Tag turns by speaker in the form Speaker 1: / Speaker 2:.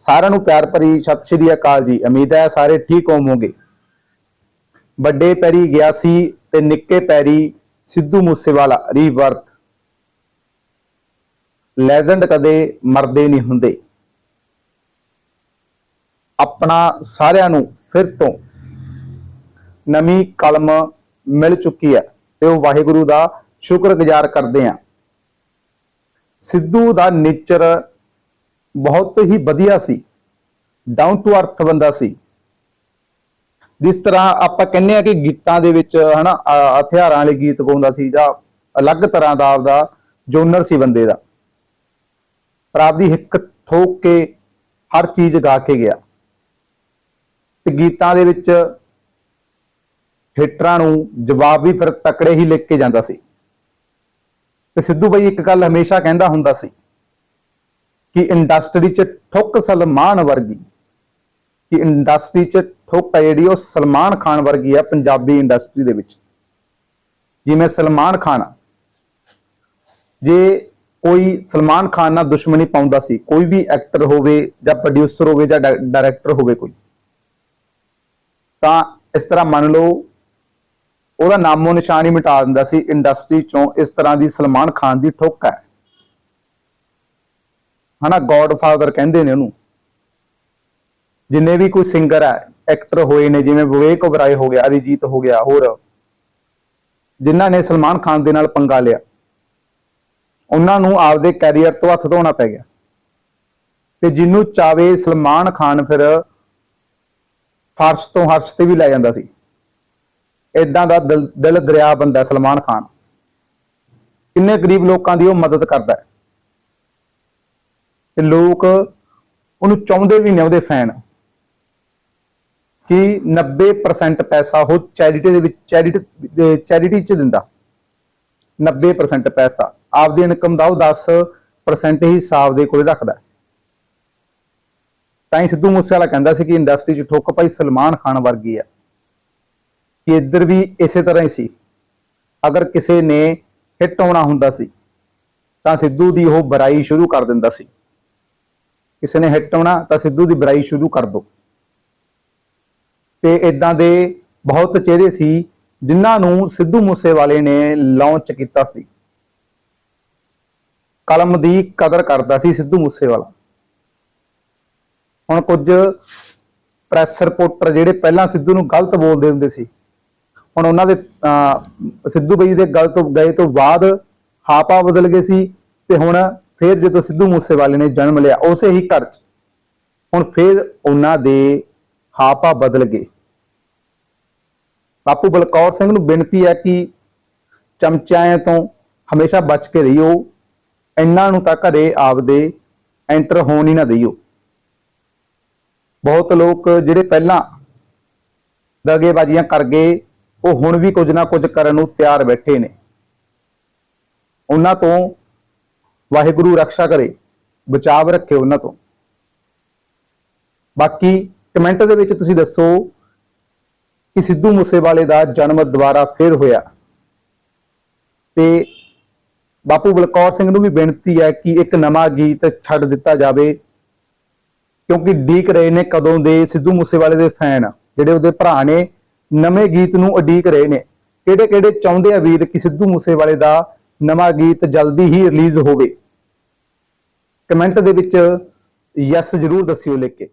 Speaker 1: ਸਾਰਿਆਂ ਨੂੰ ਪਿਆਰ ਭਰੀ ਸਤਿ ਸ਼੍ਰੀ ਅਕਾਲ ਜੀ। ਉਮੀਦ ਹੈ ਸਾਰੇ ਠੀਕ ਹੋਵੋਗੇ। ਵੱਡੇ ਪੈਰੀ ਗਿਆ ਸੀ ਤੇ ਨਿੱਕੇ ਪੈਰੀ ਸਿੱਧੂ ਮੂਸੇਵਾਲਾ, ਰੀਵਰਤ। ਲੈਜੈਂਡ ਕਦੇ ਮਰਦੇ ਨਹੀਂ ਹੁੰਦੇ। ਆਪਣਾ ਸਾਰਿਆਂ ਨੂੰ ਫਿਰ ਤੋਂ ਨਵੀਂ ਕਲਮ ਮਿਲ ਚੁੱਕੀ ਹੈ ਤੇ ਉਹ ਵਾਹਿਗੁਰੂ ਦਾ ਸ਼ੁਕਰਗੁਜ਼ਾਰ ਕਰਦੇ ਆ ਸਿੱਧੂ ਦਾ ਨੇਚਰ ਬਹੁਤ ਹੀ ਵਧੀਆ ਸੀ ਡਾਊਨ ਟੂ ਅਰਥ ਬੰਦਾ ਸੀ। ਜਿਸ ਤਰ੍ਹਾਂ ਆਪਾਂ ਕਹਿੰਦੇ ਆ ਕਿ ਗੀਤਾਂ ਦੇ ਵਿੱਚ ਹਨਾ ਅ- ਹਥਿਆਰਾਂ ਵਾਲੇ ਗੀਤ ਗਾਉਂਦਾ ਸੀ ਜਾਂ ਅਲੱਗ ਤਰ੍ਹਾਂ ਦਾ ਆਪਦਾ ਜੋਨਰ ਸੀ ਬੰਦੇ ਦਾ। ਪਰ ਆਪਦੀ ਹਿੱਕ ਠੋਕ ਕੇ ਹਰ ਚੀਜ਼ ਗਾ ਕੇ ਗਿਆ। ਤੇ ਗੀਤਾਂ ਦੇ ਵਿੱਚ ਹਿੱਟਰਾਂ ਨੂੰ ਜਵਾਬ ਵੀ ਫਿਰ ਤਕੜੇ ਹੀ ਲਿਖ ਕੇ ਜਾਂਦਾ ਸੀ। ਤੇ ਸਿੱਧੂ ਬਾਈ ਇੱਕ ਗੱਲ ਹਮੇਸ਼ਾ ਕਹਿੰਦਾ ਹੁੰਦਾ ਸੀ ਕਿ ਇੰਡਸਟਰੀ 'ਚ ਠੁੱਕ ਸਲਮਾਨ ਵਰਗੀ, ਕਿ ਇੰਡਸਟਰੀ 'ਚ ਠੁੱਕ ਹੈ ਜਿਹੜੀ ਉਹ ਸਲਮਾਨ ਖਾਨ ਵਰਗੀ ਆ ਪੰਜਾਬੀ ਇੰਡਸਟਰੀ ਦੇ ਵਿੱਚ। ਜਿਵੇਂ ਸਲਮਾਨ ਖਾਨ ਜੇ ਕੋਈ ਸਲਮਾਨ ਖਾਨ ਨਾਲ ਦੁਸ਼ਮਣੀ ਪਾਉਂਦਾ ਸੀ, ਕੋਈ ਵੀ ਐਕਟਰ ਹੋਵੇ ਜਾਂ ਪ੍ਰੋਡਿਊਸਰ ਹੋਵੇ ਜਾਂ ਡਾਇਰੈਕਟਰ ਹੋਵੇ ਕੋਈ, ਤਾਂ ਇਸ ਤਰ੍ਹਾਂ ਮੰਨ ਲਓ ਉਹਦਾ ਨਾਮੋ ਨਿਸ਼ਾਨ ਹੀ ਮਿਟਾ ਦਿੰਦਾ ਸੀ, ਇੰਡਸਟਰੀ ਚੋਂ ਇਸ ਤਰ੍ਹਾਂ ਦੀ ਸਲਮਾਨ ਖਾਨ ਦੀ ਠੁੱਕ ਹੈ। ਹਨਾ ਗੋਡਫਾਦਰ ਕਹਿੰਦੇ ਨੇ ਉਹਨੂੰ। ਜਿੰਨੇ ਵੀ ਕੋਈ ਸਿੰਗਰ ਹੈ ਐਕਟਰ ਹੋਏ ਨੇ, ਜਿਵੇਂ ਵਿਵੇਕ ਓਬਰਾਏ ਹੋ ਗਿਆ ਅਰਿਜੀਤ ਹੋ ਗਿਆ, ਹੋਰ, ਜਿਨ੍ਹਾਂ ਨੇ ਸਲਮਾਨ ਖਾਨ ਦੇ ਨਾਲ ਪੰਗਾ ਲਿਆ, ਉਹਨਾਂ ਨੂੰ ਆਪਦੇ ਕੈਰੀਅਰ ਤੋਂ ਹੱਥ ਧੋਣਾ ਪੈ ਗਿਆ। ਤੇ ਜਿਹਨੂੰ ਚਾਵੇ ਸਲਮਾਨ ਖਾਨ ਫਿਰ ਫਰਸ਼ ਤੋਂ ਹਰਸ਼ ਤੇ ਵੀ ਲੈ ਜਾਂਦਾ ਸੀ। ਇਦਾਂ ਦਾ ਦਿਲ ਦਿਲ ਦਰਿਆ ਬੰਦਾ ਸਲਮਾਨ ਖਾਨ। ਕਿੰਨੇ ਗਰੀਬ ਲੋਕਾਂ ਦੀ ਉਹ ਮਦਦ ਕਰਦਾ ਹੈ। ਤੇ ਲੋਕ ਉਹਨੂੰ ਚਾਹੁੰਦੇ ਵੀ ਨੇ ਉਹਦੇ ਫੈਨ। ਕਿ 90% ਪੈਸਾ ਉਹ ਚੈਰਿਟੀ ਦੇ ਵਿੱਚ ਚੈਰਿਟੀ ਚੈਰਿਟੀ ਚ ਦਿੰਦਾ। 90% ਪੈਸਾ। ਆਪਦੀ ਇਨਕਮ ਦਾ ਉਹ 10% ਹੀ ਹਿਸਾਬ ਦੇ ਕੋਲੇ ਰੱਖਦਾ। ਤਾਂ ਹੀ ਸਿੱਧੂ ਮੂਸੇਵਾਲਾ ਕਹਿੰਦਾ ਸੀ ਕਿ ਇੰਡਸਟਰੀ 'ਚ ਠੋਕ ਭਾਈ ਸਲਮਾਨ ਖਾਨ ਵਰਗੀ ਆ। ਕਿ ਇੱਧਰ ਵੀ ਇਸੇ ਤਰ੍ਹਾਂ ਹੀ ਸੀ। ਅਗਰ ਕਿਸੇ ਨੇ ਹਿੱਟ ਹੋਣਾ ਹੁੰਦਾ ਸੀ, ਤਾਂ ਸਿੱਧੂ ਦੀ ਉਹ ਬੁਰਾਈ ਸ਼ੁਰੂ ਕਰ ਦਿੰਦਾ ਸੀ। ਕਿਸੇ ਨੇ ਹਿੱਟ ਹੋਣਾ ਤਾਂ ਸਿੱਧੂ ਦੀ ਬੁਰਾਈ ਸ਼ੁਰੂ ਕਰ ਦੋ। ਤੇ ਇਦਾਂ ਦੇ ਬਹੁਤ ਚਿਹਰੇ ਸੀ ਜਿਨ੍ਹਾਂ ਨੂੰ ਸਿੱਧੂ ਮੂਸੇਵਾਲੇ ਨੇ ਲਾਂਚ ਕੀਤਾ ਸੀ। ਕਲਮ ਦੀ ਕਦਰ ਕਰਦਾ ਸੀ ਸਿੱਧੂ ਮੂਸੇਵਾਲਾ। ਹੁਣ ਕੁਝ ਪ੍ਰੈਸ ਰਿਪੋਰਟਰ ਜਿਹੜੇ ਪਹਿਲਾਂ ਸਿੱਧੂ ਨੂੰ ਗਲਤ ਬੋਲਦੇ ਹੁੰਦੇ ਸੀ ਹੁਣ ਉਹਨਾਂ ਦੇ ਅਹ, ਸਿੱਧੂ ਬਈ ਦੇ ਗਲਤ ਗਏ ਤੋਂ ਬਾਅਦ ਹਾਪਾ ਬਦਲ ਗਏ ਸੀ ਤੇ ਹੁਣ ਫਿਰ ਜਦੋਂ ਸਿੱਧੂ ਮੂਸੇਵਾਲੇ ਨੇ ਜਨਮ ਲਿਆ, ਉਸੇ ਹੀ ਘਰ 'ਚ, ਹੁਣ ਫਿਰ ਉਹਨਾਂ ਦੇ ਹਾਪਾ ਬਦਲ ਗਏ। ਬਾਪੂ ਬਲਕੌਰ ਸਿੰਘ ਨੂੰ ਬੇਨਤੀ ਹੈ ਕਿ ਚਮਚਿਆਂ ਤੋਂ ਹਮੇਸ਼ਾ ਬਚ ਕੇ ਰਹੀਓ, ਇਹਨਾਂ ਨੂੰ ਤਾਂ ਘਰੇ ਆਪਦੇ ਐਂਟਰ ਹੋਣ ਹੀ ਨਾ ਦਿਓ। ਬਹੁਤ ਲੋਕ ਜਿਹੜੇ ਪਹਿਲਾਂ ਦਗੇਬਾਜ਼ੀਆਂ ਕਰ ਗਏ, ਉਹ ਹੁਣ ਵੀ ਕੁਝ ਨਾ ਕੁਝ ਕਰਨ ਨੂੰ ਤਿਆਰ ਬੈਠੇ ਨੇ। ਉਹਨਾਂ ਤੋਂ ਵਾਹਿਗੁਰੂ ਰੱਖਿਆ ਕਰੇ, ਬਚਾਵ ਰੱਖੇ ਉਹਨਾਂ ਤੋਂ। ਬਾਕੀ ਕਮੈਂਟ ਦੇ ਵਿੱਚ ਤੁਸੀਂ ਦੱਸੋ ਕਿ ਸਿੱਧੂ ਮੂਸੇਵਾਲੇ ਦਾ ਜਨਮ ਦੁਬਾਰਾ ਫਿਰ ਹੋਇਆ। ਤੇ ਬਾਪੂ ਬਲਕੌਰ ਸਿੰਘ ਨੂੰ ਵੀ ਬੇਨਤੀ ਹੈ ਕਿ ਇੱਕ ਨਵਾਂ ਗੀਤ ਛੱਡ ਦਿੱਤਾ ਜਾਵੇ, ਕਿਉਂਕਿ ਡੀਕ ਰਹੇ ਨੇ ਕਦੋਂ ਦੇ ਸਿੱਧੂ ਮੂਸੇਵਾਲੇ ਦੇ ਫੈਨ, ਜਿਹੜੇ ਉਹਦੇ ਭਰਾ ਨੇ, ਨਵੇਂ ਗੀਤ ਨੂੰ ਉਡੀਕ ਰਹੇ ਨੇ। ਕਿਹੜੇ ਕਿਹੜੇ ਚਾਹੁੰਦੇ ਆ ਵੀਰ ਕਿ ਸਿੱਧੂ ਮੂਸੇਵਾਲੇ ਦਾ ਨਵਾਂ ਗੀਤ ਜਲਦੀ ਹੀ ਰਿਲੀਜ਼ ਹੋਵੇ। ਕਮੈਂਟ ਦੇ ਵਿੱਚ ਯੈਸ ਜ਼ਰੂਰ ਦੱਸਿਓ ਲਿਖ ਕੇ।